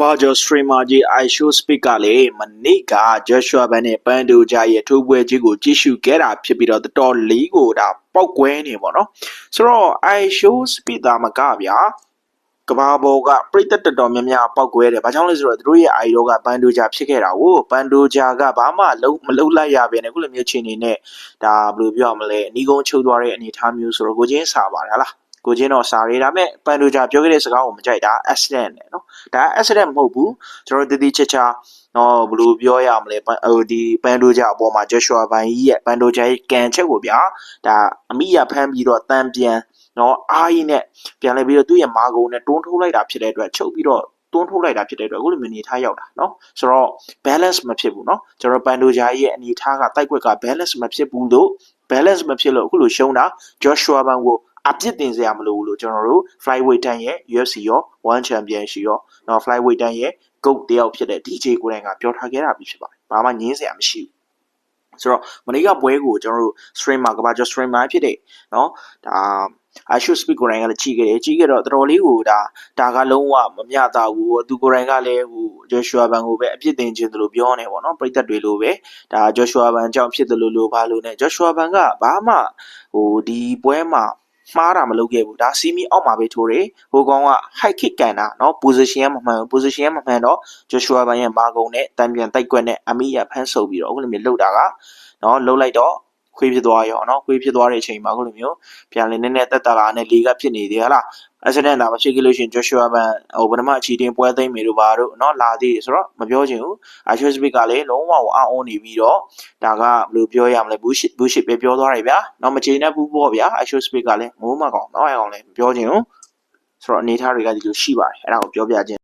ဘာကျော် streamer ကြီး iShow Speak ကလည်းမနေ့က Joshua Ban နဲ့ Pando ကြရဲ့ထိုးပွဲကြီးကိုကြည့်ရှုခဲ့တာဖြစ်ပြီးတော့တော်တော်လေးကိုဒါပောက်ကွဲနေပေါ့နော်ဆိုတော့ iShow Speak သားမကဗျာကဘာဘောကပြိသက်တော်တော်များများပောက်ကွဲတယ်။ဘာကြောင့်လဲဆိုတော့သူတို့ရဲ့ idol ကပန်ဒိုဂျာဖြစ်ခဲ့တာကိုပန်ဒိုဂျာကဘာမှလုံးမလုံးလိုက်ရပဲနဲ့ခုလိုမျိုးချိန်နေနဲ့ဒါဘယ်လိုပြောရမလဲအနီးကုန်းချုပ်သွားတဲ့အနေအထားမျိုးဆိုတော့ကိုချင်းစာပါတယ်ဟာလား ကိုချင်းတော့စာရေးဒါပေမဲ့ပန်ဒိုဂျာပြောခဲ့တဲ့စကားကိုမကြိုက်တာ accident နဲ့နော်ဒါ accident မဟုတ်ဘူးကျွန်တော်တည်တည်ချာချာနော်ဘယ်လိုပြောရမလဲဟိုဒီပန်ဒိုဂျာအပေါ်မှာ Joshua ဘိုင်ကြီးရဲ့ပန်ဒိုဂျာရဲ့ကန်ချက်ကိုဗျာဒါအမိရဖမ်းပြီးတော့တန်ပြန်နော်အားကြီးနဲ့ပြန်လဲပြီးတော့သူ့ရဲ့မာကုံနဲ့တွန်းထိုးလိုက်တာဖြစ်တဲ့အတွက်ချုပ်ပြီးတော့တွန်းထိုးလိုက်တာဖြစ်တဲ့အတွက်အခုလိုမျိုးအနေထားရောက်တာเนาะဆိုတော့ balance မဖြစ်ဘူးเนาะကျွန်တော်ပန်ဒိုဂျာရဲ့အနေထားကတိုက်ကွက်က balance မဖြစ်ဘူးလို့ balance မဖြစ်လို့အခုလိုရှုံးတာ Joshua ဘန်ကို အပြစ်တင်စရာမလိုဘူးလို့ကျွန်တော်တို့ flyweight တန်းရဲ့ UFC ရော one champion ရှိရောနော် flyweight တန်းရဲ့ GOAT တယောက်ဖြစ်တဲ့ DJ ကိုယ်တိုင်ကပြောထားခဲ့တာပြီဖြစ်ပါတယ်။ဘာမှငင်းစရာမရှိဘူး။ဆိုတော့မနေ့ကပွဲကိုကျွန်တော်တို့ streamer ကဘာကျော် streamer ဖြစ်တဲ့နော်ဒါ I should speak ကိုယ်တိုင်ကလည်းကြီးခဲ့တယ်ကြီးခဲ့တော့တော်တော်လေးကိုဒါဒါကလုံးဝမမျှတဘူးသူကိုယ်တိုင်ကလည်းဟို Joshua Ban ကိုပဲအပြစ်တင်ခြင်းသလိုပြောနေပေါ့နော်ပြည်သက်တွေလိုပဲဒါ Joshua Ban ကြောင့်ဖြစ်တယ်လို့လို့ဘာလို့ ਨੇ Joshua Ban ကဘာမှဟိုဒီပွဲမှာ မှားတာမလုပ်ခဲ့ဘူးဒါစီမီအောက်မှာပဲထိုးတယ်ဟိုကောင်က high kick ကန်တာเนาะ position ကမမှန်ဘူး position ကမမှန်တော့ Joshua Ban ရဲ့မာကုံနဲ့တံပြန်တိုက်ကွက်နဲ့အမိရဖမ်းဆုပ်ပြီးတော့အခုလိုမျိုးလှုပ်တာကเนาะလှုပ်လိုက်တော့ ခွေးဖြစ်သွားရောเนาะခွေးဖြစ်သွားတဲ့အချိန်မှာအခုလိုမျိုးပြန်လည်နည်းနည်းတက်တာလာနဲ့လေကဖြစ်နေသေးဟလား accident လာမဖြစ်ခဲ့လို့ရှိရင် Joshua Ban ဟိုပထမအချီတင်ပွဲသိမ်းမေတို့ပါတို့เนาะလာသေးတယ်ဆိုတော့မပြောချင်ဘူး Ashwin Speak ကလည်းလုံးဝကိုအောင်းနေပြီးတော့ဒါကဘယ်လိုပြောရမလဲ bullshit bullshit ပဲပြောသွားတယ်ဗျာเนาะမချေနဲ့ဘူးပေါ့ဗျာ Ashwin Speak ကလည်းငိုးမကောင်เนาะအဲကောင်လည်းမပြောချင်ဘူးဆိုတော့အနေထားတွေကဒီလိုရှိပါတယ်အဲ့ဒါကိုပြောပြခြင်း